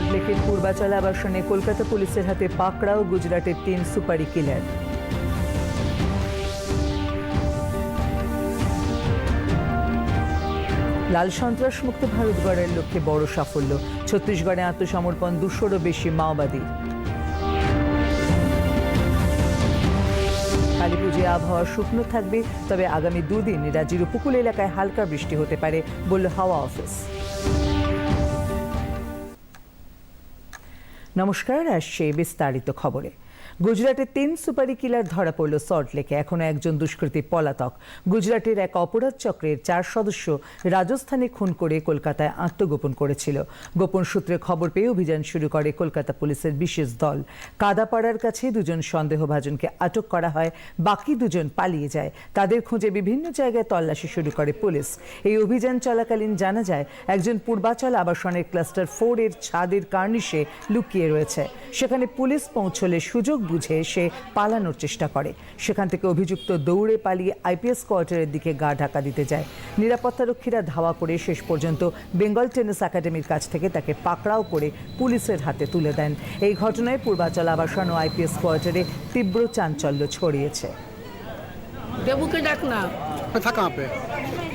সল্টলেকের পূর্বাচল আবাসনে কলকাতা পুলিশের হাতে পাকড়াও গুজরাটের তিন সুপারি কিলার। লাল সন্ত্রাস মুক্ত ভারত গড়ার লক্ষ্যে বড় সাফল্য। ছত্তিশগড়ে আত্মসমর্পণ দুশোরও বেশি মাওবাদী। কালী পুজোয় আবহাওয়া শুকনো থাকবে, তবে আগামী দুদিন রাজ্যের উপকূল এলাকায় হালকা বৃষ্টি হতে পারে, বলল হাওয়া অফিস। নমস্কার আসছে বিস্তারিত খবরে। গুজরাটের তিন সুপারি কিলার ধরা পড়ল সল্টলেকে এখনও একজন দুষ্কৃতী পলাতক। গুজরাটের এক অপরাধ চক্রের চার সদস্য রাজস্থানে খুন করে কলকাতায় আত্মগোপন করেছিল। গোপন সূত্রে খবর পেয়ে অভিযান শুরু করে কলকাতা পুলিশের বিশেষ দল। কাদাপাড়ার কাছে দুজন সন্দেহভাজনকে আটক করা হয়। বাকি দুজন পালিয়ে যায়। তাদের খুঁজে বিভিন্ন জায়গায় তল্লাশি শুরু করে পুলিশ। এই অভিযান চলাকালীন জানা যায়, একজন পূর্বাচল আবাসনের ক্লাস্টার ফোর এর ছাদের কার্নিশে লুকিয়ে রয়েছে। সেখানে পুলিশ পৌঁছলে সুযোগ বুঝে সে পালানোর চেষ্টা করে। সেখান থেকে অভিযুক্ত দৌড়ে পালিয়ে আইপিএস কোয়ার্টারের দিকে গা ঢাকা দিতে যায়। নিরাপত্তারক্ষীরা ধাওয়া করে শেষ পর্যন্ত বেঙ্গল টেনিস একাডেমির কাছ থেকে তাকে পাকড়াও করে পুলিশের হাতে তুলে দেন। এই ঘটনায় পূর্বাচল আবাসন ও আইপিএস কোয়ার্টারে তীব্র চাঞ্চল্য ছড়িয়েছে। দেবুকে ডাক না। डाकना था कहाँ पे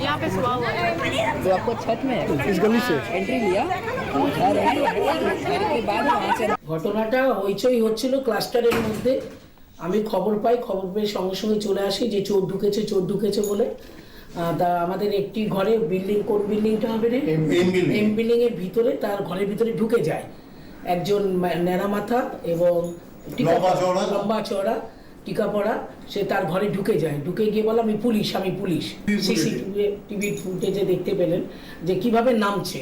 यहाँ पे सुबह हुआ तो आपको छत में इस गली से एंट्री लिया घर है घर के बाद वहाँ से ঘটনাটা হইচই হচ্ছিল ক্লাস্টারের মধ্যে আমি খবর পাই খবর পেয়ে সঙ্গে সঙ্গে চলে আসি যে চোর ঢুকেছে চোর ঢুকেছে বলে আহ, তা আমাদের একটি ঘরে বিল্ডিং কোন বিল্ডিংটা হবে রে এম বিল্ডিং এর ভিতরে তার ঘরের ভিতরে ঢুকে যায় একজন মা- ন্যাড়া মাথা এবং টিকা লম্বা চওড়া। টিকা পড়া সে তার ঘরে ঢুকে যায়। ঢুকে গিয়ে বলে আমি পুলিশ আমি পুলিশ। সিসিটিভি টিভির ফুটেজে দেখতে পেলেন যে কীভাবে নামছে।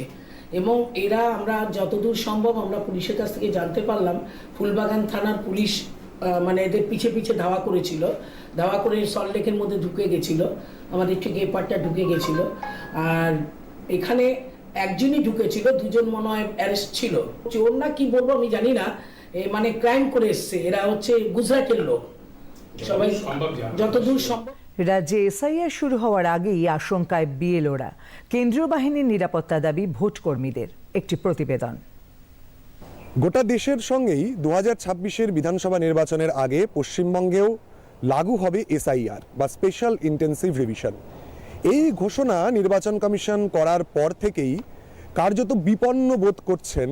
এবং এরা আমরা যতদূর সম্ভব আমরা পুলিশের কাছ থেকে জানতে পারলাম ফুলবাগান থানার পুলিশ মানে এদের পিছে পিছে ধাওয়া করেছিল। ধাওয়া করে সল্টলেকের মধ্যে ঢুকে গেছিল। আমাদের ঠিক এই পার্টটা ঢুকে গেছিল। আর এখানে একজনই ঢুকেছিল দুজন মনে হয় অ্যারেস্ট ছিল। চোর না কি বলব আমি জানি না। মানে ক্রাইম করে এসছে। এরা হচ্ছে গুজরাটের লোক। সবাই যতদূর সম্ভব রাজ্যে এসআইআর শুরু হওয়ার আগেই আশঙ্কায় বিএলওরা কেন্দ্রীয় বাহিনীর নিরাপত্তা দাবি ভোট কর্মীদের একটি প্রতিবেদন। গোটা দেশের সঙ্গেই দু হাজার ছাব্বিশের বিধানসভা নির্বাচনের আগে পশ্চিমবঙ্গেও লাগু হবে এসআইআর বা স্পেশাল ইন্টেন্সিভ রিভিশন। এই ঘোষণা নির্বাচন কমিশন করার পর থেকেই কার্যত বিপন্ন বোধ করছেন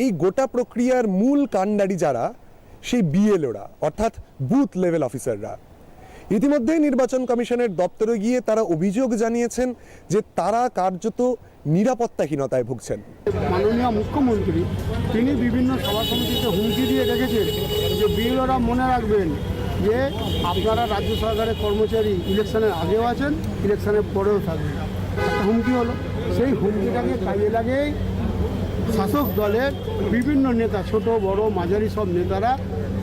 এই গোটা প্রক্রিয়ার মূল কাণ্ডারি যারা সেই বিএলওরা অর্থাৎ বুথ লেভেল অফিসাররা ইতিমধ্যেই নির্বাচন কমিশনের দপ্তরে গিয়ে তারা অভিযোগ জানিয়েছেন যে তারা কার্যত নিরাপত্তাহীনতায় ভুগছেন। মাননীয় মুখ্যমন্ত্রী, তিনি বিভিন্ন সভা সমিতিতে হুমকি দিয়ে রেখেছেন যে বিএলওরা মনে রাখবেন যে আপনারা রাজ্য সরকারের কর্মচারী ইলেকশনের আগেও আছেন, ইলেকশনের পরেও থাকবেন। হুমকি হলো। সেই হুমকিটাকে কাজে লাগিয়েই শাসক দলের বিভিন্ন নেতা, ছোট, বড়, মাঝারি সব নেতারা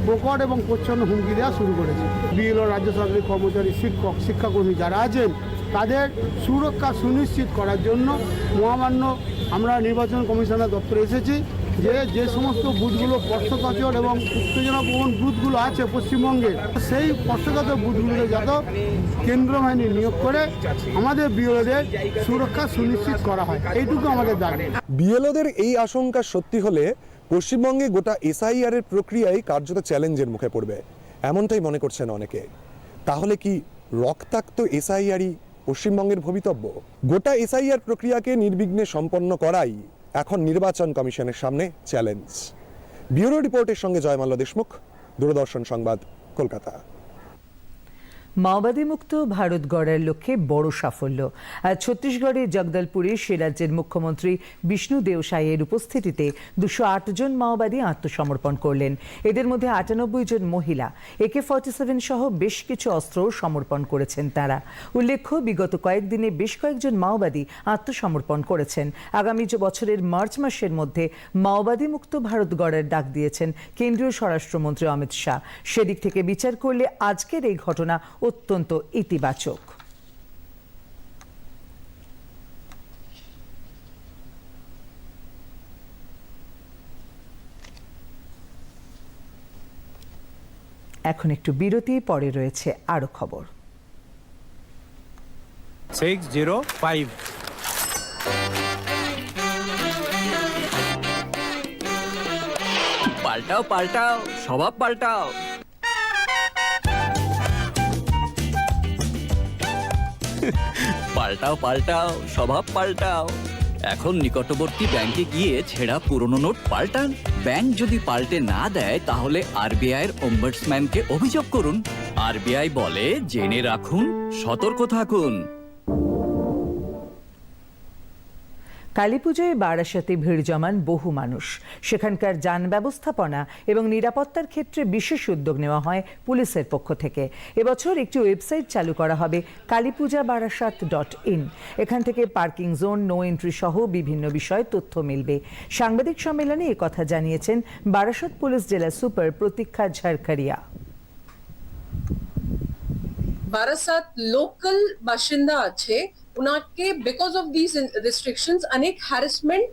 প্রকট এবং প্রচ্ছন্ন হুমকি দেওয়া শুরু করেছে। বিএলও রাজ্য সরকারি কর্মচারী, শিক্ষক, শিক্ষাকর্মী যারা আছেন, তাদের সুরক্ষা সুনিশ্চিত করার জন্য মহামান্য আমরা নির্বাচন কমিশনার দপ্তরে এসেছি। যে যে সমস্ত বুথগুলো স্পর্শকাতর এবং উত্তেজনাপূর্ণ বুথগুলো আছে পশ্চিমবঙ্গে, সেই স্পর্শকাতর বুথগুলোতে যাতে কেন্দ্র বাহিনী নিয়োগ করে আমাদের বিএলওদের সুরক্ষা সুনিশ্চিত করা হয়। এইটুকু আমাদের দাবি। বিএলওদের এই আশঙ্কা সত্যি হলে পশ্চিমবঙ্গে গোটা এসআইআর এর প্রক্রিয়াই কার্যত চ্যালেঞ্জের মুখে পড়বে, এমনটাই মনে করছেন অনেকে। তাহলে কি রক্তাক্ত এসআইআরই পশ্চিমবঙ্গের ভবিতব্য? গোটা এসআইআর প্রক্রিয়াকে নির্বিঘ্নে সম্পন্ন করাই এখন নির্বাচন কমিশনের সামনে চ্যালেঞ্জ। ব্যুরো রিপোর্টের সঙ্গে জয়মাল্য দেশমুখ দূরদর্শন সংবাদ কলকাতা। মাওবাদী মুক্ত ভারত গড়ার লক্ষ্যে বড় সাফল্য। আজ ছত্তিশগড়ের জগদলপুরে সে রাজ্যের মুখ্যমন্ত্রী বিষ্ণু দেও সাইয়ের উপস্থিতিতে দুশো জন মাওবাদী আত্মসমর্পণ করলেন। এদের মধ্যে আটানব্বই জন মহিলা। একে ফর্টি সেভেন সহ বেশ কিছু অস্ত্র সমর্পণ করেছেন তারা। উল্লেখ্য, বিগত কয়েকদিনে বেশ কয়েকজন মাওবাদী আত্মসমর্পণ করেছেন। আগামী বছরের মার্চ মাসের মধ্যে মাওবাদী মুক্ত ভারত গড়ার ডাক দিয়েছেন কেন্দ্রীয় স্বরাষ্ট্রমন্ত্রী অমিত শাহ। সেদিক থেকে বিচার করলে আজকের এই ঘটনা অত্যন্ত ইতিবাচক। এখন একটু বিরতি পরে রয়েছে আরও খবর। সিক্স জিরো ফাইভ পাল্টাও পাল্টাও স্বভাব পাল্টাও। পাল্টাও পাল্টাও, স্বভাব পাল্টাও। এখন নিকটবর্তী ব্যাংকে গিয়ে ছেঁড়া পুরনো নোট পাল্টান। ব্যাংক যদি পাল্টে না দেয়, তাহলে আরবিআই এর অম্বাডসম্যানকে অভিযোগ করুন। আরবিআই বলে, জেনে রাখুন, সতর্ক থাকুন। কালীপুজোয় বারাসাতে ভিড় জমান বহু মানুষ। সেখানকার যান ব্যবস্থাপনা এবং নিরাপত্তার ক্ষেত্রে বিশেষ উদ্যোগ নেওয়া হয় পুলিশের পক্ষ থেকে। এবছর একটি ওয়েবসাইট চালু করা হবে কালীপূজা বারাসাত ডট ইন। এখান থেকে পার্কিং জোন, নো এন্ট্রি সহ বিভিন্ন বিষয়ে তথ্য মিলবে। সাংবাদিক সম্মেলনে কথা জানিয়েছেন বারাসাত পুলিশ জেলা সুপার প্রতীক্ষা ঝাড়খারিয়া বারাসাত লোকাল বাসিন্দা আছে ওনাকে বিকজ অফ দিস রেস্ট্রিকশনস অনেক হ্যারাসমেন্ট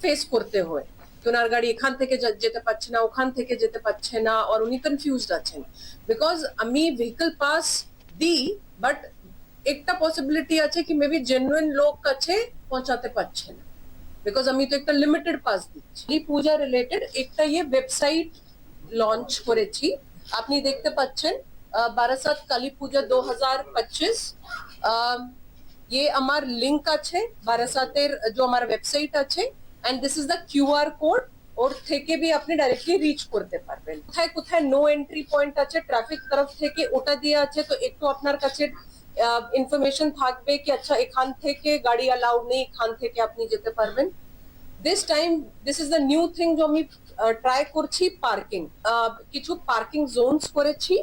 ফেস করতে হয় কি ওনার গাড়ি এখান থেকে যা- যেতে পারছে না ওখান থেকে যেতে পারছে না আর উনি কনফিউজড আছেন বিকজ আমি ভেহিকল পাস দিই বাট একটা পসিবিলিটি আছে কি মেবি জেনুইন লোক কাছে পৌঁছাতে পারছে না বিকজ আমি তো একটা লিমিটেড পাস দিচ্ছি এই পূজা রিলেটেড একটা ইয়ে ওয়েবসাইট লঞ্চ করেছি আপনি দেখতে পাচ্ছেন আহ, বারাসাত কালী পূজা দু হাজার পঁচিশ ये আমার লিংক আছে বারাসাতের যে আমার ওয়েবসাইট আছে and this is the QR code ওর থেকে বি আপনি ডাইরেক্টলি রিচ করতে পারবেন কোথায় কোথায় নো এন্ট্রি পয়েন্ট আছে ট্রাফিক তরফ থেকে ওটা দিয়ে আছে তো একটু আপনার কাছে ইনফরমেশন থাকবে কি আচ্ছা এখান থেকে গাড়ি অ্যালাউড নেই এখান থেকে আপনি যেতে পারবেন this time this is the new thing যে আমি ট্রাই করছি পার্কিং কিছু পার্কিং জোনস করেছি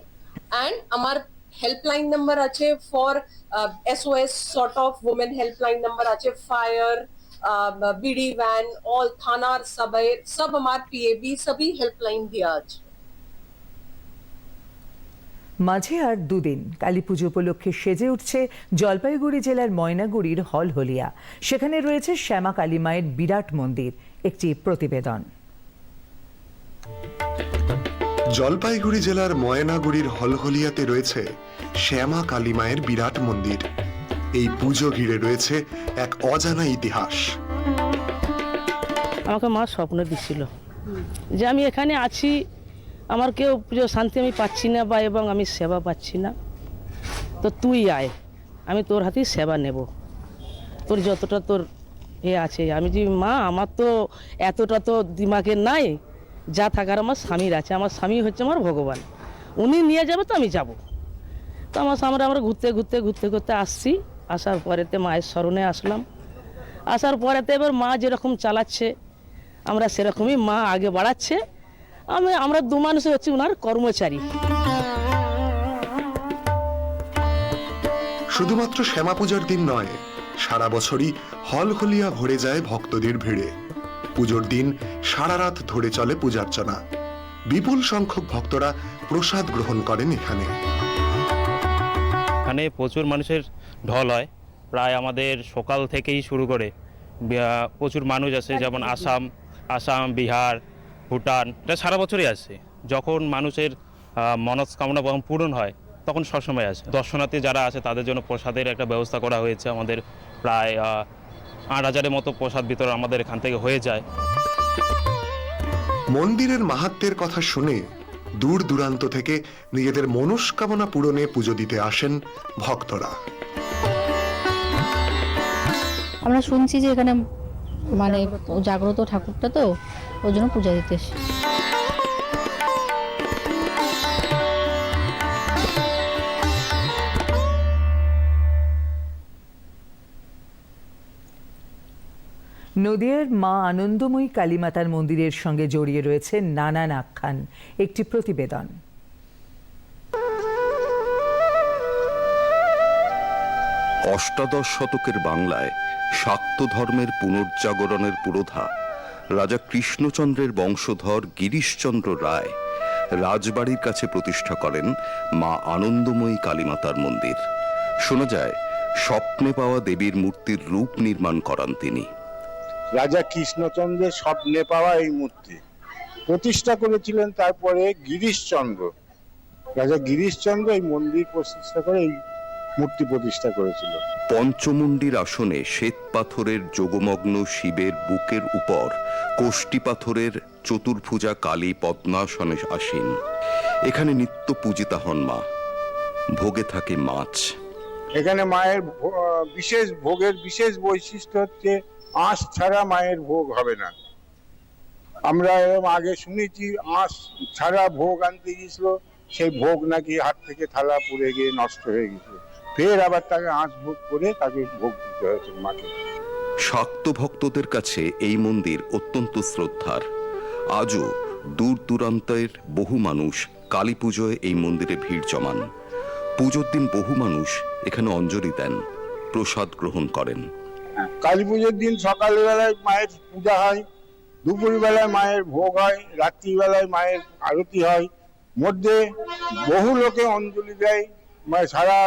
অ্যান্ড আমার হেল্পলাইন নাম্বার আছে for SOS sort of women helpline number আছে ফায়ার বিডি ভ্যান অল থানার সবাই সব আমার পিএবি সবই হেল্পলাইন দেওয়া আছে মাঝে আর দুদিন, কালী পুজো উপলক্ষে সেজে উঠছে জলপাইগুড়ি জেলার ময়নাগুড়ির হলহলিয়া। সেখানে রয়েছে শ্যামা কালী মায়ের বিরাট মন্দির, একটি প্রতিবেদন। জলপাইগুড়ি জেলার ময়নাগুড়ির হলহলিয়াতে রয়েছে শ্যামা কালী মায়ের বিরাট মন্দির। এই পুজো ঘিরে রয়েছে এক অজানা ইতিহাস। আমাকে মা স্বপ্ন দিচ্ছিল যে আমি এখানে আছি, আমার কেউ পুজো শান্তি আমি পাচ্ছি না বা এবং আমি সেবা পাচ্ছি না। তো তুই আয়, আমি তোর হাতেই সেবা নেব। তোর যতটা তোর এ আছে, আমি যে মা, আমার তো এতটা তো দিমাগে নাই যা থাকার আমার স্বামীর আছে, আমার স্বামী হচ্ছে আমার ভগবান। উনি নিয়ে যাবে তো আমি যাব। তো আমার সামনে আমরা ঘুরতে ঘুরতে ঘুরতে ঘুরতে আসছি। আসার পরেতে মায়ের স্মরণে আসলাম। আসার পরেতে এবার মা যেরকম চালাচ্ছে, আমরা সেরকমই মা আগে বাড়াচ্ছে। আমি, আমরা দু মানুষ হচ্ছে ওনার কর্মচারী। শুধুমাত্র শ্যামা পূজার দিন নয়, সারা বছরই হল হলহলিয়া ভরে যায় ভক্তদের ভিড়ে। পুজোর দিন সারা রাত ধরে চলে পূজার্চনা। বিপুল সংখ্যক ভক্তরা প্রসাদ গ্রহণ করেন এখানে। এখানে প্রচুর মানুষের ঢল হয়। প্রায় আমাদের সকাল থেকেই শুরু করে। প্রচুর মানুষ আসে, যেমন আসাম আসাম, বিহার, ভুটান, এটা সারা বছরই আসে। যখন মানুষের মনস্কামনা যখন পূরণ হয়, তখন সবসময় আসে। দর্শনার্থী যারা আছে, তাদের জন্য প্রসাদের একটা ব্যবস্থা করা হয়েছে আমাদের প্রায় আট হাজারের মতো প্রসাদ বিতরণ আমাদের এখান থেকে হয়ে যায় মন্দিরের মাহাত্মের কথা শুনে দূর দূরান্ত থেকে নিজেদের মনস্কামনা পূরণে পুজো দিতে আসেন ভক্তরা আমরা শুনছি যে এখানে মানে জাগ্রত ঠাকুরটা তো ওই জন্য পূজা দিতে এসেছি। নদিয়ার মা আনন্দময়ী কালীমাতার মন্দিরের সঙ্গে জড়িয়ে রয়েছে নানান আখ্যান একটি প্রতিবেদন। অষ্টাদশ শতকের বাংলায় শাক্ত ধর্মের পুনর্জাগরণের পুরোধা, রাজা কৃষ্ণচন্দ্রের বংশধর গিরিশচন্দ্র রায় রাজবাড়ির কাছে প্রতিষ্ঠা করেন মা আনন্দময়ী কালীমাতার মন্দির। শোনা যায়, স্বপ্নে পাওয়া দেবীর মূর্তির রূপ নির্মাণ করান তিনি। রাজা কৃষ্ণচন্দ্রের স্বপ্নে পাওয়া এই মূর্তি। প্রতিষ্ঠা করেছিলেন তারপরে গিরিশচন্দ্র। রাজা গিরিশচন্দ্র এই মন্দির প্রতিষ্ঠা করে এই মূর্তি প্রতিষ্ঠা করেছিল। পঞ্চমুণ্ডির আসনে শ্বেত পাথরের যোগমগ্ন শিবের বুকের উপর কোষ্টি পাথরের চতুর্ভুজা কালী পদ্মাসনে আসীন। এখানে নিত্য পূজিতা হন মা। ভোগে থাকে মাছ। এখানে মায়ের বিশেষ ভোগের বিশেষ বৈশিষ্ট্য হচ্ছে আঁশ ছাড়া মায়ের ভোগ হবে না। আমরা এরকম আগে শুনেছি, আঁশ ছাড়া ভোগ আনতে গিয়েছিল, সেই ভোগ নাকি হাত থেকে থালা পুড়ে গিয়ে নষ্ট হয়ে গেছিল ফের আবার তাকে আঁশ ভোগ করে তাকে ভোগ দিতে হয়েছে মাকে। শাক্ত ভক্তদের কাছে এই মন্দির অত্যন্ত শ্রদ্ধার। আজও দূর দূরান্তের বহু মানুষ কালী পুজোয় এই মন্দিরে ভিড় জমান। পুজোর দিন বহু মানুষ এখানে অঞ্জলি দেন, প্রসাদ গ্রহণ করেন। কালী পুজোর দিন সকালবেলায় মায়ের পূজা হয়, দুপুরবেলায় মায়ের ভোগ হয়, রাত্রিবেলায় মায়ের আরতি হয়। মধ্যে বহু লোকে অঞ্জলি দেয় মানে সারা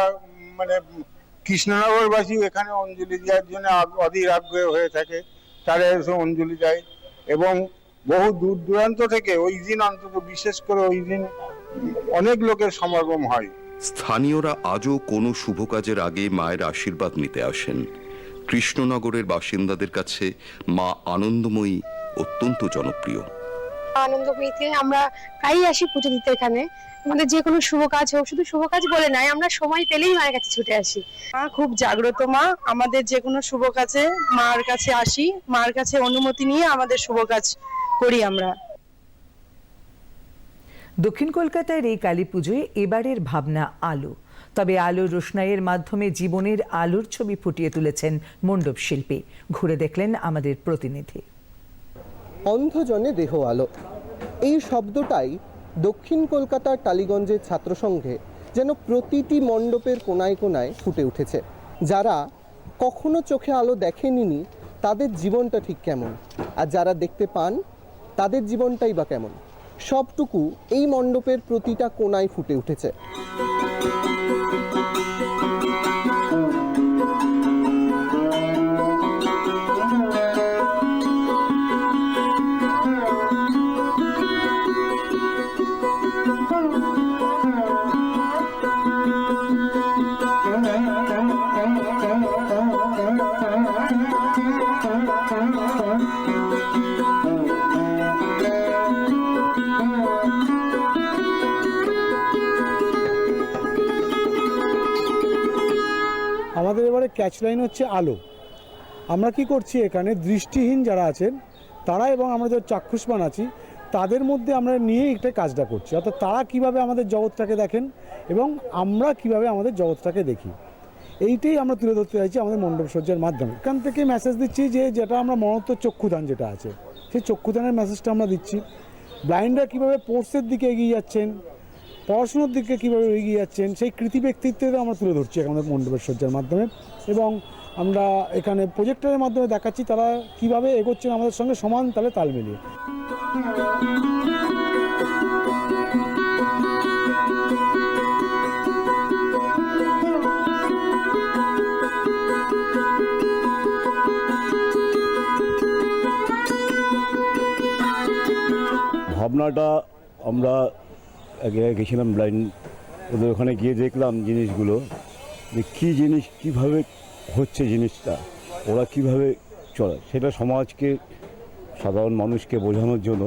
মানে কৃষ্ণনগরবাসী এখানে অঞ্জলি দেওয়ার জন্য অধীর আগ্রহ হয়ে থাকে, তারা এসে অঞ্জলি দেয় এবং বহু দূর দূরান্ত থেকে ওই দিন অন্তত, বিশেষ করে ওই দিন অনেক লোকের সমাগম হয়। স্থানীয়রা আজও কোনো শুভ কাজের আগে মায়ের আশীর্বাদ নিতে আসেন। কৃষ্ণনগরের বাসিন্দাদের কাছে মা আনন্দময়ী অত্যন্ত জনপ্রিয়। আনন্দময়ীতে আমরা প্রায়ই আসি পুজো দিতে এখানে। আমাদের যে কোনো শুভ কাজ হোক শুধু শুভ কাজ বলে নয় আমরা সময় পেলেই মায়ের কাছে ছুটে আসি। মা খুব জাগ্রত মা আমাদের যে কোনো শুভ কাজে মার কাছে আসি মার কাছে অনুমতি নিয়ে আমাদের শুভ কাজ করি আমরা। দক্ষিণ কলকাতার এই কালী পুজোয় এবারের ভাবনা আলো। তবে আলোর রোশনাইয়ের মাধ্যমে জীবনের আলোর ছবি ফুটিয়ে তুলেছেন মণ্ডপ শিল্পী। ঘুরে দেখলেন আমাদের প্রতিনিধি। অন্ধজনে দেহ আলো। এই শব্দটাই দক্ষিণ কলকাতার টালিগঞ্জের ছাত্রসংঘে যেন প্রতিটি মণ্ডপের কোনায় কোনায় ফুটে উঠেছে। যারা কখনো চোখে আলো দেখেনি তাদের জীবনটা ঠিক কেমন? আর যারা দেখতে পান, তাদের জীবনটাই বা কেমন? সবটুকু এই মণ্ডপের প্রতিটা কোনায় ফুটে উঠেছে। আমাদের এবারে ক্যাচ লাইন হচ্ছে আলো। আমরা কি করছি এখানে? দৃষ্টিহীন যারা আছেন, তারা এবং আমরা যারা চাক্ষুষ্মান আছি, তাদের মধ্যে আমরা নিয়ে একটা কাজটা করছি। অর্থাৎ তারা কীভাবে আমাদের জগৎটাকে দেখেন এবং আমরা কীভাবে আমাদের জগৎটাকে দেখি। এইটাই আমরা তুলে ধরতে চাইছি আমাদের মণ্ডপ সজ্জার মাধ্যমে। এখান থেকে মেসেজ দিচ্ছি যে, যেটা আমরা মনত চক্ষুদান যেটা আছে, সেই চক্ষুদানের মেসেজটা আমরা দিচ্ছি। ব্লাইন্ডরা কীভাবে স্পোর্টসের দিকে এগিয়ে যাচ্ছেন, পড়াশোনার দিকে কীভাবে এগিয়ে যাচ্ছেন, সেই কৃতি ব্যক্তিত্বটা আমরা তুলে ধরছি আমাদের মণ্ডপের সজ্জার মাধ্যমে। এবং আমরা এখানে প্রজেক্টরের মাধ্যমে দেখাচ্ছি তারা কীভাবে এগোচ্ছেন আমাদের সঙ্গে সমান তালে তাল মিলিয়ে। ভাবনাটা আমরা গেছিলাম ব্লাইন্ড ওদের ওখানে গিয়ে দেখলাম জিনিসগুলো, যে কী জিনিস, কীভাবে হচ্ছে জিনিসটা, ওরা কীভাবে চলে। সেটা সমাজকে, সাধারণ মানুষকে বোঝানোর জন্য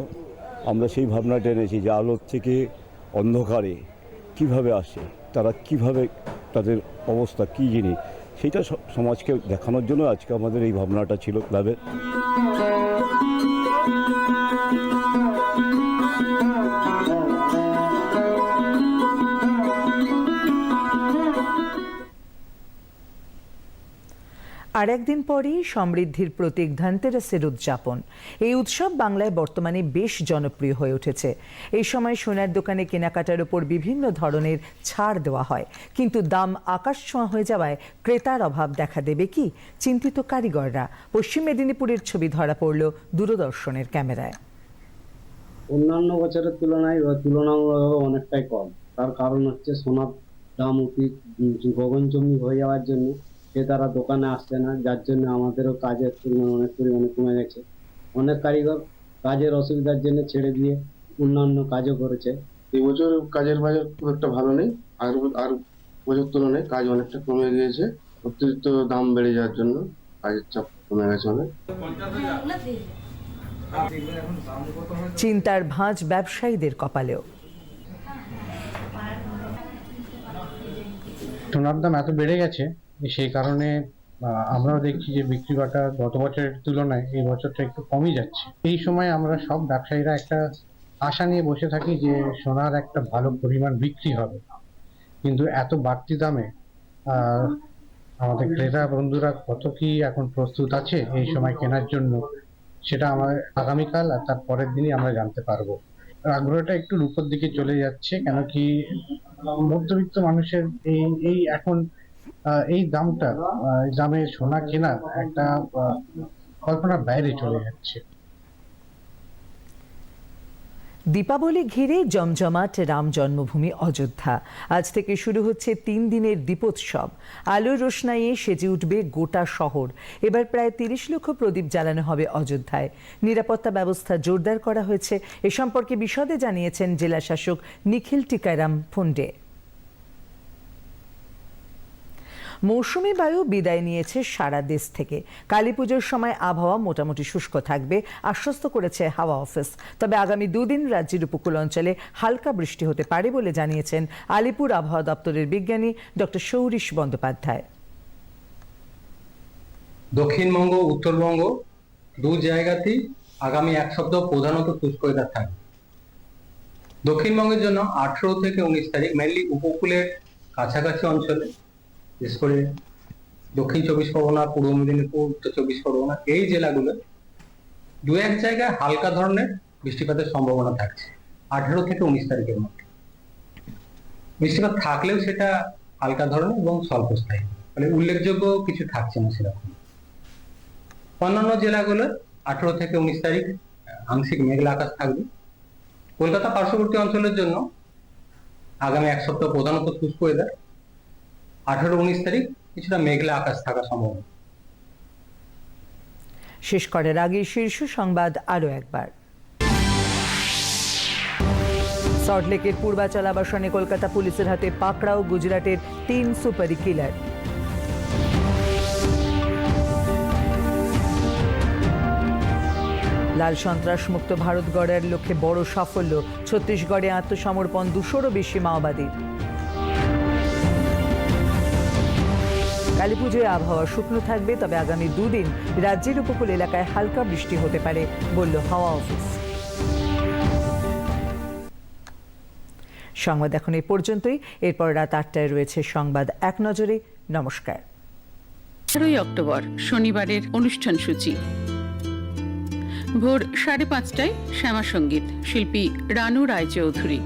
আমরা সেই ভাবনাটা এনেছি যে আলোর থেকে অন্ধকারে কীভাবে আসে, তারা কীভাবে তাদের অবস্থা, কী জিনিস, সেটা সমাজকে দেখানোর জন্য আজকে আমাদের এই ভাবনাটা ছিল ক্লাবের আর একদিন পরেই সমৃদ্ধির প্রতীক ধনতেরাসের উদযাপন। এই উৎসব বাংলায় বর্তমানে বেশ জনপ্রিয় হয়ে উঠেছে। এই সময় সোনার দোকানে, কেনাকাটার উপর বিভিন্ন ধরনের ছাড় দেওয়া হয়। কিন্তু দাম আকাশ ছোঁয়া হয়ে যাওয়ায় ক্রেতার অভাব দেখা দেবে কি? চিন্তিত কারিগররা। পশ্চিম মেদিনীপুরের ছবি ধরা পড়ল দূরদর্শনের ক্যামেরায়। অন্যান্য বছরের তুলনায় তুলনামূলকভাবে অনেকটাই কম। তার কারণ হচ্ছে সোনার দাম অতি গগনচম্বী হয়ে যাওয়ার জন্য। ক্রেতারা দোকানে আসছে না যার জন্য আমাদেরও কাজের পরিমাণ অনেক পরিমাণে কমে গেছে। অনেক কারিগর কাজের অসুবিধার জন্য ছেড়ে দিয়ে অন্যান্য কাজও করেছে। এবছর কাজের বাজার খুব একটা ভালো নেই। আর আর বছর তুলনায় কাজ অনেকটা কমে গিয়েছে। অতিরিক্ত দাম বেড়ে যাওয়ার জন্য কাজের চাপ কমে গেছে অনেক। চিন্তার ভাঁজ ব্যবসায়ীদের কপালেও। সোনার দাম এত বেড়ে গেছে যে সেই কারণে আমরাও দেখছি যে বিক্রি বাটা গত বছরের তুলনায় এই বছরটা একটু কমই যাচ্ছে। এই সময় আমরা সব ব্যবসায়ীরা একটা আশা নিয়ে বসে থাকি যে সোনার একটা ভালো পরিমাণ বিক্রি হবে। কিন্তু এত বাড়তি দামে আমাদের ক্রেতা বন্ধুরা কত কি এখন প্রস্তুত আছে এই সময় কেনার জন্য, সেটা আমার আগামীকাল আর তার পরের দিনই আমরা জানতে পারব। আগ্রহটা একটু রূপর দিকে চলে যাচ্ছে, কেন কি মধ্যবিত্ত মানুষের এই এই এখন এই দামটা দামে সোনা কেনা একটা আহ, কল্পনার বাইরে চলে যাচ্ছে। দীপাবলি ঘিরে জমজমাট রাম জন্মভূমি অযোধ্যা। আজ থেকে শুরু হচ্ছে তিন দিনের দীপোৎসব। আলোর রোশনাইয়ে সেজে উঠবে গোটা শহর। এবার প্রায় তিরিশ লক্ষ প্রদীপ জ্বালানো হবে অযোধ্যায়। নিরাপত্তা ব্যবস্থা জোরদার করা হয়েছে। এ সম্পর্কে বিশদে জানিয়েছেন জেলা শাসক নিখিল টিকারাম ফুন্ডে। মৌসুমি বায়ু বিদায় নিয়েছে সারা দেশ থেকে। কালী পুজোর সময় আবহাওয়া মোটামুটি শুষ্ক থাকবে, আশ্বস্ত করেছে হাওয়া অফিস। তবে আগামী দুদিন রাজ্যের উপকূল অঞ্চলে হালকা বৃষ্টি হতে পারে বলে জানিয়েছেন আলিপুর আবহাওয়া দপ্তরের বিজ্ঞানী ডক্টর সৌরিশ বন্দ্যোপাধ্যায়। দক্ষিণবঙ্গ, উত্তরবঙ্গ দু জায়গাতেই আগামী এক সপ্তাহ প্রধানত শুষ্ক ওয়েদার থাকবে। দক্ষিণবঙ্গের জন্য আঠেরো থেকে উনিশ তারিখ মেনলি উপকূলের কাছাকাছি অঞ্চলে বিশেষ করে দক্ষিণ চব্বিশ পরগনা, পূর্ব মেদিনীপুর, উত্তর চব্বিশ পরগনা, এই জেলাগুলো দু এক জায়গায় হালকা ধরনের বৃষ্টিপাতের সম্ভাবনা থাকছে, আঠেরো থেকে উনিশ তারিখের মধ্যে। বৃষ্টিপাত থাকলেও সেটা হালকা ধরনের এবং স্বল্পস্থায়ী মানে উল্লেখযোগ্য কিছু থাকছে না সেরকম। অন্যান্য জেলাগুলো আঠেরো থেকে উনিশ তারিখ, আংশিক মেঘলা আকাশ থাকবে। কলকাতা পার্শ্ববর্তী অঞ্চলের জন্য আগামী এক সপ্তাহ প্রধানত শুষ্ক ওয়েদার আঠেরো উনিশ তারিখ কিছুটা মেঘলা আকাশ থাকার সম্ভাবনা শেষ করার আগে শীর্ষ সংবাদ আরও একবার। সল্টলেকের পূর্বাচল আবাসনে কলকাতা পুলিশের হাতে পাকড়াও গুজরাটের তিন সুপারি কিলার। লাল সন্ত্রাস মুক্ত ভারত গড়ার লক্ষ্যে বড় সাফল্য। ছত্তিশগড়ে আত্মসমর্পণ দুশোরও বেশি মাওবাদীর। কালীপুজোয় আবহাওয়া শুকনো থাকবে, তবে আগামী দুদিন রাজ্যের উপকূল এলাকায় হালকা বৃষ্টি হতে পারে, বলল হাওয়া অফিস। সংবাদ এখন এই পর্যন্তই। এরপর রাত আটটায় রয়েছে সংবাদ এক নজরে। নমস্কার। তেরোই অক্টোবর, শনিবারের অনুষ্ঠান সূচি। ভোর সাড়ে পাঁচটায় শ্যামা সংগীত শিল্পী রানু রায়চৌধুরী।